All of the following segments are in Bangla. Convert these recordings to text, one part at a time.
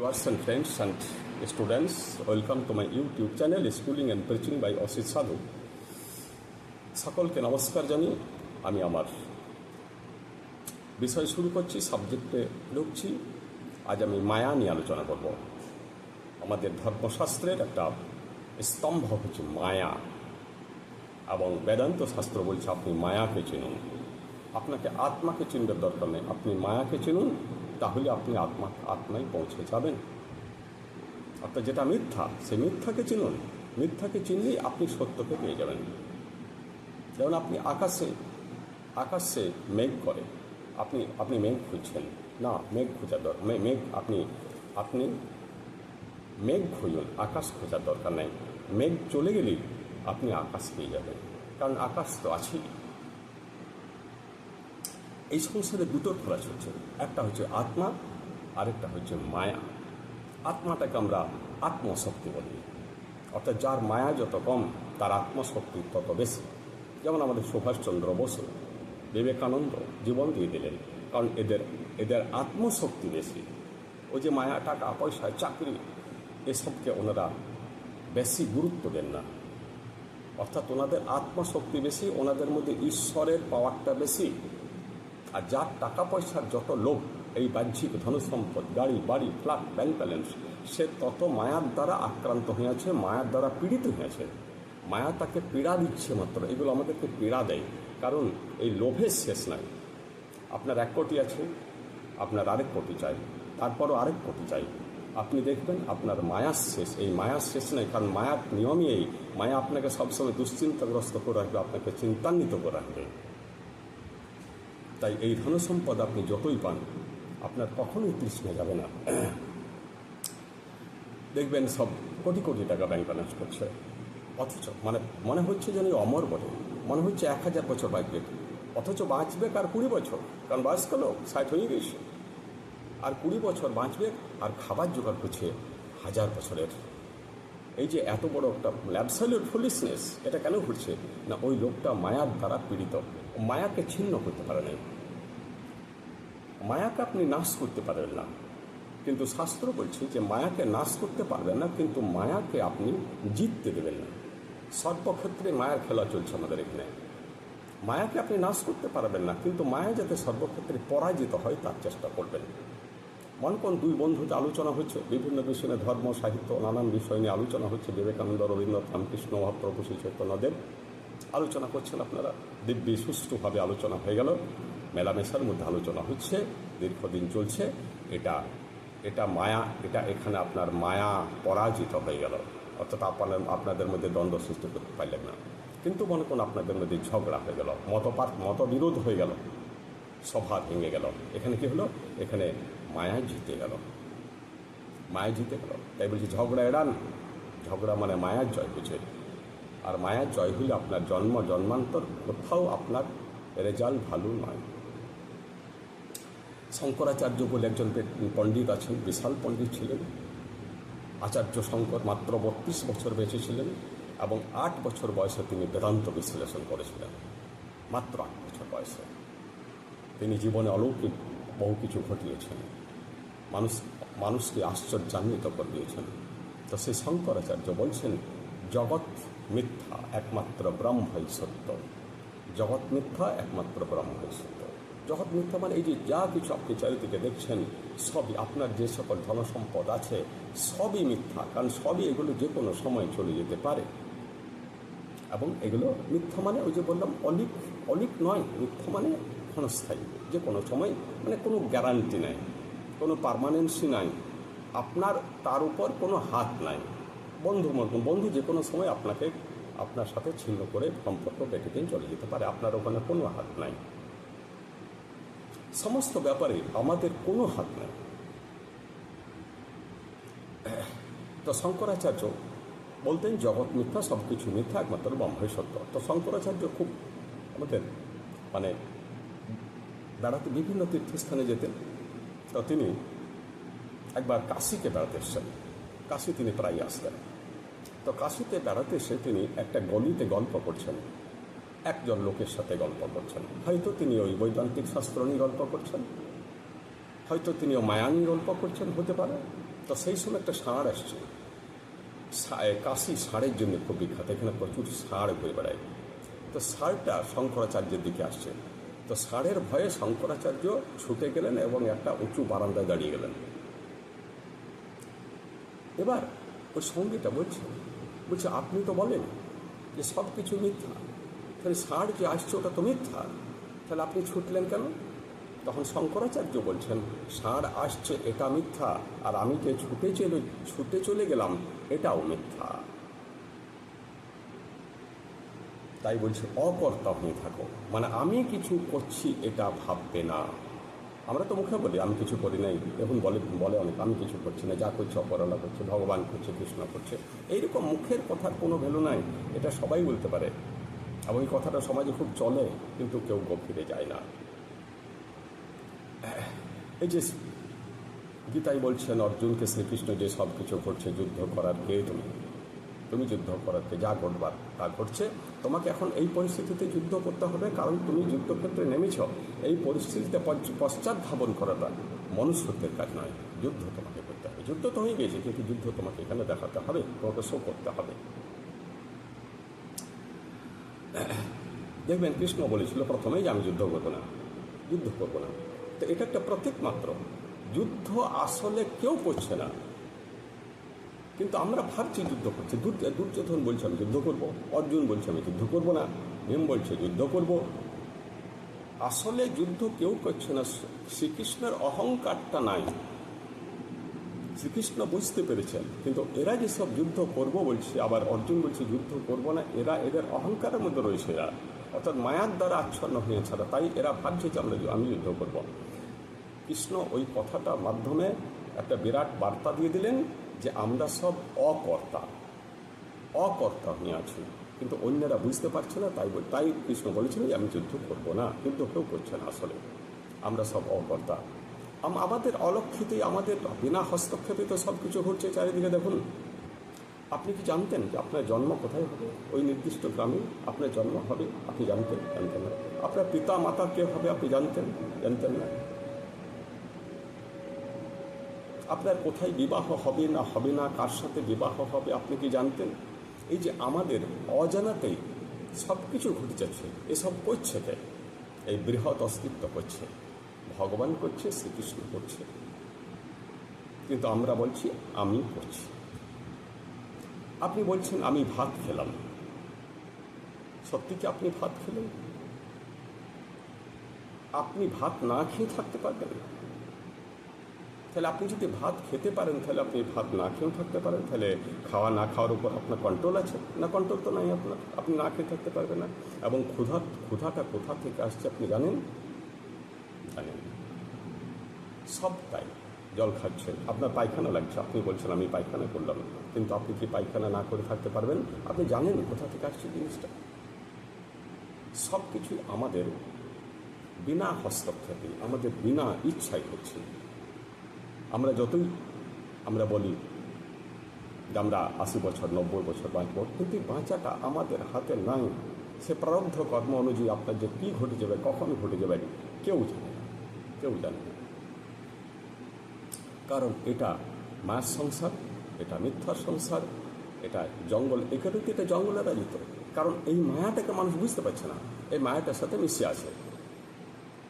Viewers and friends and students, welcome to my YouTube channel Schooling and Preaching by Asit Sadhu সকলকে নমস্কার জানিয়ে আমি আমার বিষয় শুরু করছি সাবজেক্টে ঢুকছি। আজ আমি মায়া নিয়ে আলোচনা করব। আমাদের ধর্মশাস্ত্রের একটা স্তম্ভ হচ্ছে মায়া এবং বেদান্ত শাস্ত্র বলছে আপনি মায়াকে চিনুন। আপনাকে আত্মাকে চিনবার দরকার নেই। আপনি মায়াকে চিনুন তাহলে আপনি আত্মা, আত্মায় পৌঁছে যাবেন। অর্থাৎ যেটা মিথ্যা, সে মিথ্যাকে চিনুন। মিথ্যাকে চিনলেই আপনি সত্যকে পেয়ে যাবেন। যেমন আপনি আকাশে আকাশে মেঘ করে, আপনি আপনি মেঘ খুঁজছেন। না, মেঘ খোঁজার দরকার মেঘ, আপনি আপনি মেঘ খুঁজুন, আকাশ খোঁজার দরকার নেই। মেঘ চলে গেলেই আপনি আকাশ পেয়ে যাবেন। কারণ আকাশ তো আছেই। এই সংসারে দুটো খোলা চলছে। একটা হচ্ছে আত্মা, আরেকটা হচ্ছে মায়া। আত্মাটাকে আমরা আত্মশক্তি বলি। অর্থাৎ যার মায়া যত কম, তার আত্মশক্তি তত বেশি। যেমন আমাদের সুভাষচন্দ্র বসু, বিবেকানন্দ জীবন দিয়ে দিলেন, কারণ এদের এদের আত্মশক্তি বেশি। ওই যে মায়া, টাকা, পয়সা, চাকরি, এসবকে ওনারা বেশি গুরুত্ব দেন না। অর্থাৎ ওনাদের আত্মশক্তি বেশি, ওনাদের মধ্যে ঈশ্বরের পাওয়ারটা বেশি। আর যার টাকা পয়সার যত লোভ, এই বাহ্যিক ধনসম্পদ, গাড়ি, বাড়ি, ফ্ল্যাট, ব্যাংক ব্যালেন্স, সে তত মায়ার দ্বারা আক্রান্ত হয়েছে, মায়ার দ্বারা পীড়িত হয়েছে। মায়া তাকে পীড়া দিচ্ছে মাত্র, এগুলো আমাদেরকে পীড়া দেয়। কারণ এই লোভের শেষ নাই। আপনার এক কোটি আছে, আপনার আরেক কোটি চাই, তারপরও আরেক কোটি চাই। আপনি দেখবেন আপনার মায়ার শেষ, এই মায়ার শেষ নাই, কারণ মায়ার নিয়মই এই। মায়া আপনাকে সবসময় দুশ্চিন্তাগ্রস্ত করে রাখবে, আপনাকে চিন্তান্বিত করে রাখবে। তাই এই ধনসম্পদ আপনি যতই পান, আপনার কখনোই তৃষ্ণা যাবে না। দেখবেন সব কোটি কোটি টাকা ব্যাংক ব্যালেন্স করছে। অথচ মানে মনে হচ্ছে যেন অমর বলে মনে হচ্ছে এক হাজার বছর বাঁচবে। অথচ বাঁচবে কার কুড়ি বছর? কারণ বয়স্ক লোক, ষাট হয়ে গেছে। আর কুড়ি বছর বাঁচবে আর খাবার জোগাড় করছে হাজার বছরের। এই যে এত বড় একটা ল্যাবসাইলের ফুলিশনেস এটা কেন ঘটছে? না ওই লোকটা মায়ার দ্বারা পীড়িত। মায়াকে ছিন্ন করতে পারে নাই। মায়াকে আপনি নাশ করতে পারবেন না। কিন্তু শাস্ত্র বলছে যে মায়াকে নাশ করতে পারবেন না, কিন্তু মায়াকে আপনি জিততে দেবেন না। সর্বক্ষেত্রে মায়ার খেলা চলছে আমাদের এখানে। মায়াকে আপনি নাশ করতে পারবেন না, কিন্তু মায়া যাতে সর্বক্ষেত্রে পরাজিত হয়, তার চেষ্টা করবেন। মন কোন দুই বন্ধুতে আলোচনা হচ্ছে বিভিন্ন বিষয়ে ধর্ম, সাহিত্য, নানান বিষয় নিয়ে আলোচনা হচ্ছে বিবেকানন্দ, রবীন্দ্রনাথ, রামকৃষ্ণ, মহাপ্রভু, শ্রী চৈতন্যদেব। আলোচনা করছেন আপনারা। দিব্যি সুষ্ঠুভাবে আলোচনা হয়ে গেল। মেলামেশার মধ্যে আলোচনা হচ্ছে, দীর্ঘদিন চলছে। এটা এটা মায়া, এটা এখানে আপনার মায়া পরাজিত হয়ে গেল। অর্থাৎ আপনার, আপনাদের মধ্যে দ্বন্দ্ব সৃষ্টি করতে পারলেন না। কিন্তু মনে করুন আপনাদের মধ্যে ঝগড়া হয়ে গেল মতপাত মতবিরোধ হয়ে গেল, সভা ভেঙে গেল। এখানে কি হলো? এখানে মায়া জিতে গেল। মায়া জিতে গেল। তাই বলছি ঝগড়া এড়ান। ঝগড়া মানে মায়ার জয় বুঝে। আর মায়ার জয় হলে আপনার জন্ম জন্মান্তর কোথাও আপনার রেজাল্ট ভালো নয়। শঙ্করাচার্য বলে একজন পণ্ডিত আছেন, বিশাল পণ্ডিত ছিলেন। আচার্য শঙ্কর মাত্র বত্রিশ বছর বেঁচে ছিলেন এবং আট বছর বয়সে তিনি বেদান্ত বিশ্লেষণ করেছিলেন। মাত্র আট বছর বয়সে। তিনি জীবনে অলৌকিক বহু কিছু ঘটিয়েছেন। মানুষ মানুষকে আশ্চর্যান্বিত করে দিয়েছেন। তো সেই শঙ্করাচার্য বলছেন জগৎ মিথ্যা একমাত্র ব্রহ্মই সত্য। জগৎ মিথ্যা একমাত্র ব্রহ্মই সত্য। জগৎ মিথ্যা মানে এই যে যা কিছু আপনি চারিদিকে দেখছেন, সবই আপনার যে সকল ধনসম্পদ আছে, সবই মিথ্যা, কারণ সবই এগুলো যে কোনো সময় চলে যেতে পারে। এবং এগুলো মিথ্যা মানে ওই যে বললাম, অলিক অলিক নয়, মিথ্যা মানে ক্ষণস্থায়ী। যে কোনো সময় মানে কোনো গ্যারান্টি নাই, কোনো পারমানেন্সি নাই, আপনার তার উপর কোনো হাত নাই। বন্ধু মতন বন্ধু যে কোনো সময় আপনাকে আপনার সাথে ছিন্ন করে সম্পর্ক দিন চলে যেতে পারে। আপনার ওখানে কোনো হাত নাই। সমস্ত ব্যাপারে আমাদের কোনো হাত নাই। তো শঙ্করাচার্য বলতেন, জগৎ মিথ্যা সব কিছু মিথ্যা, একমাত্র ব্রহ্মই সত্য। তো শঙ্করাচার্য খুব আমাদের মানে বেড়াতে বিভিন্ন তীর্থস্থানে যেতেন। তো তিনি একবার কাশিকে বেড়াতে এসছেন। কাশি তিনি প্রায় আসতেন। তো কাশিতে বেড়াতে এসে তিনি একটা গলিতে গল্প করছেন। একজন লোকের সাথে গল্প করছেন। হয়তো তিনি ওই বৈদান্তিক শাস্ত্র নিয়ে গল্প করছেন। হয়তো তিনি মায়া নিয়ে গল্প করছেন, হতে পারে। তো সেই সময় একটা ষাঁড় আসছে। কাশি ষাঁড়ের জন্য খুব বিখ্যাত। এখানে প্রচুর ষাঁড় ঘুরে বেড়ায়। তো ষাঁড়টা শঙ্করাচার্যের দিকে আসছে। তো ষাঁড়ের ভয়ে শঙ্করাচার্য ছুটে গেলেন এবং একটা উঁচু বারান্দায় দাঁড়িয়ে গেলেন। এবার ওই সঙ্গীটা বলছে বলছে, আপনি তো বলেন যে সব কিছু মিথ্যা। তাহলে ষাঁড় যে আসছে ওটা তো মিথ্যা। তাহলে আপনি ছুটলেন কেন? তখন শঙ্করাচার্য বলছেন ষাঁড় আসছে, এটা মিথ্যা। আর আমি যে ছুটে চলে ছুটে চলে গেলাম, এটাও মিথ্যা। তাই বলছে, অকর্তা হয়ে থাকো। মানে আমি কিছু করছি, এটা ভাববে না। আমরা তো মুখে বলি, আমি কিছু করি নাই। এখন বলে বলে অনেক, আমি কিছু করছি না, যা করছে অপরালা করছে, ভগবান করছে, কৃষ্ণ করছে। এইরকম মুখের কথার কোনো ভ্যালু নাই, এটা সবাই বলতে পারে। এবং এই কথাটা সমাজে খুব চলে, কিন্তু কেউ গভীরে যায় না। এই যে গীতাই বলছেন, অর্জুনকে শ্রীকৃষ্ণ যে সব কিছু করছে, যুদ্ধ করার কে তুমি তুমি যুদ্ধ করাতে যা ঘটবার, তা ঘটছে। তোমাকে এখন এই পরিস্থিতিতে যুদ্ধ করতে হবে, কারণ তুমি যুদ্ধক্ষেত্রে নেমেছ। এই পরিস্থিতিতে পশ্চাৎ ধাবন করাটা মনুষ্যত্বের কাজ নয়, যুদ্ধ তোমাকে করতে হবে। যুদ্ধ তো হয়ে গেছে কিন্তু যুদ্ধ তোমাকে এখানে দেখাতে হবে, তোমাকে শো করতে হবে। দেখবেন, কৃষ্ণ বলেছিল, প্রথমেই যে আমি যুদ্ধ করব না, যুদ্ধ করব না। তো এটা একটা প্রতীক মাত্র। যুদ্ধ আসলে কেউ করছে না। কিন্তু আমরা ভাবছি যুদ্ধ করছি। দুর্যোধন বলছে, আমি যুদ্ধ করব। অর্জুন বলছে, আমি যুদ্ধ করব না। ভীম বলছে, যুদ্ধ করব। আসলে যুদ্ধ কেউ করছে না। শ্রীকৃষ্ণের অহংকারটা নাই। শ্রীকৃষ্ণ বুঝতে পেরেছেন, কিন্তু এরা যেসব যুদ্ধ করব বলছে, আবার অর্জুন বলছে, যুদ্ধ করব না। এরা এদের অহংকারের মধ্যে রয়েছে এরা। অর্থাৎ মায়ার দ্বারা আচ্ছন্ন হয়েছে এরা। তাই এরা ভাবছে যে আমরা আমি যুদ্ধ করব। কৃষ্ণ ওই কথাটার মাধ্যমে একটা বিরাট বার্তা দিয়ে দিলেন। যে আমরা সব অকর্তা। অকর্তা হয়ে আছি। কিন্তু অন্যরা বুঝতে পারছে না, তাই তাই কৃষ্ণ বলেছিলেন যে আমি যুদ্ধ করব না, কিন্তু কেউ করছে না আসলে। আমরা সব অকর্তা। আম- আমাদের অলক্ষিতেই আমাদের বিনা হস্তক্ষেপে তো সব কিছু ঘটছে চারিদিকে, দেখুন। আপনি কি জানতেন যে আপনার জন্ম কোথায় হবে? ওই নির্দিষ্ট গ্রামে আপনার জন্ম হবে? আপনি জানতেন? জানতেন না। আপনার পিতা মাতা কে হবে আপনি জানতেন? জানতেন না? আপনার কোথায় বিবাহ হবে না হবে না, কার সাথে বিবাহ হবে, আপনি কি জানতেন? এই যে আমাদের অজানাতেই সব কিছু ঘটে যাচ্ছে, এসব করছে এই বৃহৎ অস্তিত্ব করছে, ভগবান করছে, শ্রীকৃষ্ণ করছে। কিন্তু আমরা বলছি, আমি করছি। আপনি বলছেন, আমি ভাত খেলাম। সত্যি কি আপনি ভাত খেলেন? আপনি ভাত না খেয়ে থাকতে পারবেন? তাহলে আপনি যদি ভাত খেতে পারেন, তাহলে আপনি ভাত না খেয়েও থাকতে পারেন। তাহলে খাওয়া না খাওয়ার উপর আপনার কন্ট্রোল আছে? না কন্ট্রোল তো নাই আপনার। আপনি না খেয়ে থাকতে পারবেন না। এবং ক্ষুধা, ক্ষুধাটা কোথা থেকে আসছে আপনি জানেন? জানেন। সব তাই। জল খাচ্ছেন। আপনার পায়খানা লাগছে। আপনি বলছেন, আমি পায়খানা করলাম। কিন্তু আপনি কি পায়খানা না করে থাকতে পারবেন? আপনি জানেন কোথা থেকে আসছে জিনিসটা? সব কিছু আমাদের বিনা হস্তক্ষেপে, আমাদের বিনা ইচ্ছাই হচ্ছে। আমরা যতই, আমরা বলি যে আমরা আশি বছর, নব্বই বছর বাঁচব, কিন্তু বাঁচাটা আমাদের হাতে নাই। সে প্রারব্ধ কর্ম অনুযায়ী আপনার যে কী ঘটে যাবে, কখন ঘটে যাবে, কেউ জানে না। কেউ জানে না। কারণ এটা মায়ের সংসার, এটা মিথ্যার সংসার, এটা জঙ্গল, এখানে এটা জঙ্গলের রাজিত কারণ এই মায়াটাকে মানুষ বুঝতে পারছে না। এই মায়াটার সাথে মিশে আছে।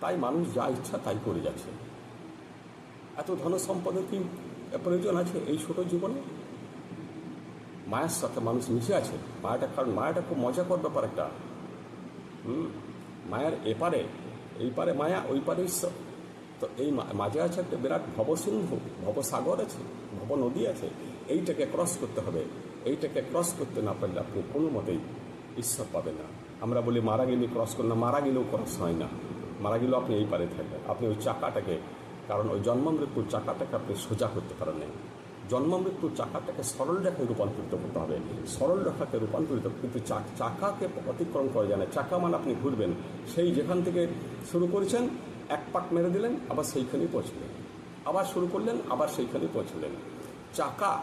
তাই মানুষ যা ইচ্ছা তাই করে যাচ্ছে। এত ধন সম্পদের কি প্রয়োজন আছে এই ছোট জীবনে? মায়ের সাথে মানুষ মিশে আছে মায়াটা কারণ মায়াটা খুব মজাকর ব্যাপার একটা। হুম, মায়ের এপারে, এই পারে মায়া, ওই পারে ঈশ্বর। তো এই মাঝে আছে একটা বিরাট ভবসিন্ধু, ভবসাগর আছে ভব নদী আছে, এইটাকে ক্রস করতে হবে। এইটাকে ক্রস করতে না পারলে আপনি কোনো মতেই ঈশ্বর পাবেন না। আমরা বলি, মারা গেলে ক্রস করেন না, মারা গেলেও ক্রস হয় না। মারা গেলেও আপনি এই পারে থাকবেন। আপনি ওই চাকাটাকে কারণ ওই জন্ম মৃত্যুর চাকাটাকে আপনি সোজা করতে পারেন না জন্ম মৃত্যুর চাকাটাকে সরল রেখায় রূপান্তরিত করতে হবে। সরল রেখাকে রূপান্তরিত কিন্তু চাকাকে অতিক্রম করা যায় না। চাকা মানে আপনি ঘুরবেন। সেই যেখান থেকে শুরু করেছেন, এক পাক মেরে দিলেন, আবার সেইখানেই পৌঁছলেন। আবার শুরু করলেন, আবার সেইখানেই পৌঁছলেন। চাকা,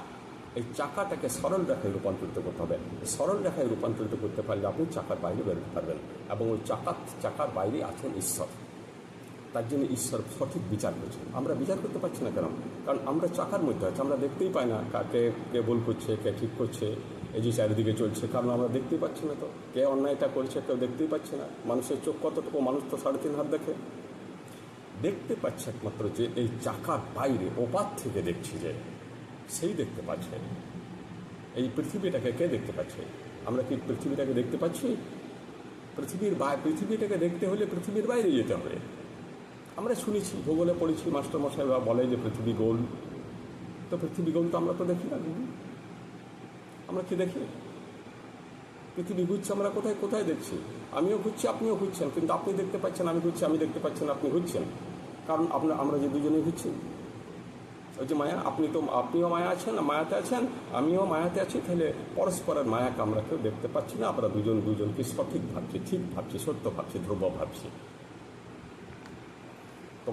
এই চাকাটাকে সরল রেখায় রূপান্তরিত করতে হবে। সরল রেখায় রূপান্তরিত করতে পারলে আপনি চাকার বাইরে বেরোতে পারবেন এবং ওই চাকা, চাকার বাইরে আছেন ঈশ্বর। তার জন্য ঈশ্বর সঠিক বিচার করছেন। আমরা বিচার করতে পারছি না কেন? কারণ আমরা চাকার মধ্যে আছি, আমরা দেখতেই পাই না কাকে কে ভুল করছে, কে ঠিক করছে, এই যে চারিদিকে চলছে, কারণ আমরা দেখতেই পাচ্ছি না তো। কে অন্যায়টা করছে কেউ দেখতেই পাচ্ছে না। মানুষের চোখ কতটুকু, মানুষ তো সাড়ে তিন হাত দেখে। দেখতে পাচ্ছে একমাত্র যে এই চাকার বাইরে ওপার থেকে দেখছি যে সেই দেখতে পাচ্ছে। এই পৃথিবীটাকে কে দেখতে পাচ্ছে? আমরা কি পৃথিবীটাকে দেখতে পাচ্ছি? পৃথিবীর বাইরে পৃথিবীটাকে দেখতে হলে পৃথিবীর বাইরে যেতে হবে। আমরা শুনেছি, ভূগোলে পড়েছি মাস্টারমশাইরা বলে যে পৃথিবী গোল। তো পৃথিবী গোল তো আমরা তো দেখি না আমরা কি দেখি? পৃথিবী ঘুরছে, আমরা কোথায় কোথায় দেখছি? আমিও ঘুরছি, আপনিও ঘুরছেন, কিন্তু আপনি দেখতে পাচ্ছেন, আমি ঘুরছি, আমি দেখতে পাচ্ছেন আপনি ঘুরছেন। কারণ আপনার, আমরা যে দুজনেই ঘুরছি। ওই যে মায়া, আপনি তো, আপনিও মায়া আছেন, মায়াতে আছেন, আমিও মায়াতে আছি, তাহলে পরস্পরের মায়াকে আমরা কেউ দেখতে পাচ্ছি না? আমরা দুজন, দুজনকে সঠিক ভাবছি, ঠিক ভাবছি, সত্য ভাবছি, ধ্রুব ভাবছি।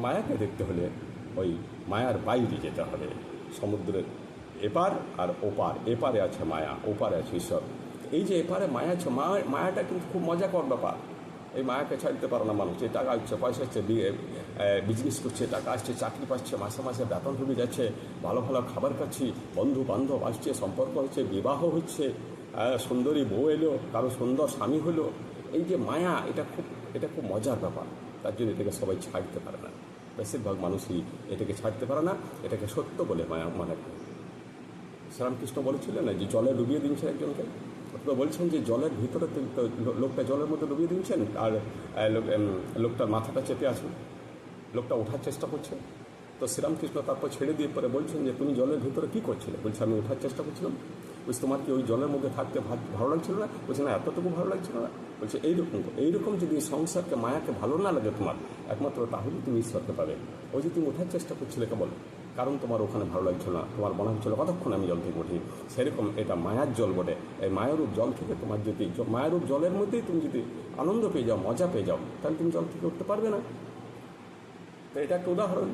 মায়াকে দেখতে হলে ওই মায়ার বাইরে যেতে হবে। সমুদ্রের এপার আর ওপার, এপারে আছে মায়া, ওপারে আছে ঈশ্বর। এই যে এপারে মায়া আছে মায়া মায়াটা কিন্তু খুব মজাকর ব্যাপার। এই মায়াকে ছাড়তে পারে না মানুষ। এই টাকা হচ্ছে, পয়সা হচ্ছে বিজনেস করছে, টাকা আসছে, চাকরি পাচ্ছে, মাসে মাসে বেতন ঢুকে যাচ্ছে, ভালো ভালো খাবার খাচ্ছি, বন্ধু বান্ধব আসছে, সম্পর্ক হচ্ছে, বিবাহ হচ্ছে সুন্দরী বউ এলো, কারও সুন্দর স্বামী হলো। এই যে মায়া, এটা খুব এটা খুব মজার ব্যাপার। তার জন্য এটাকে সবাই ছাড়তে পারে না। বেশিরভাগ মানুষই এটাকে ছাড়তে পারে না, এটাকে সত্য বলে মানে করে। শ্রীরামকৃষ্ণ বলেছিলেন না যে জলে ডুবিয়ে দিয়েছেন একজনকে? তো বলছেন যে জলের ভিতরে লোকটা জলের মধ্যে ডুবিয়ে দিয়েছেন আর লোকটার মাথাটা চেপে আছে। লোকটা ওঠার চেষ্টা করছে। তো শ্রীরামকৃষ্ণ তারপর ছেড়ে দিয়ে পরে বলছেন যে তুমি জলের ভিতরে কী করছিলে? বলছে, আমি ওঠার চেষ্টা করছিলাম। বলছি, তোমার কি ওই জলের মধ্যে থাকতে ভালো লাগছিল না? বলছে, না, এতটুকু ভালো লাগছিল না। বলছে, এইরকম এইরকম যদি সংসারকে, মায়াকে ভালো না লাগে তোমার, একমাত্র তাহলে তুমি ঈশ্বরকে পাবে। ওই যে তুমি ওঠার চেষ্টা করছিলে কেবল, কারণ তোমার ওখানে ভালো লাগছিল না, তোমার মনে হচ্ছিল কতক্ষণ আমি জল থেকে উঠি। সেরকম এটা মায়ার জল বটে। এই মায়ারূপ জল থেকে তোমার যদি, মায়ারূপ জলের মধ্যেই তুমি যদি আনন্দ পেয়ে যাও, মজা পেয়ে যাও, তাহলে তুমি জল থেকে উঠতে পারবে না। তো এটা একটা উদাহরণ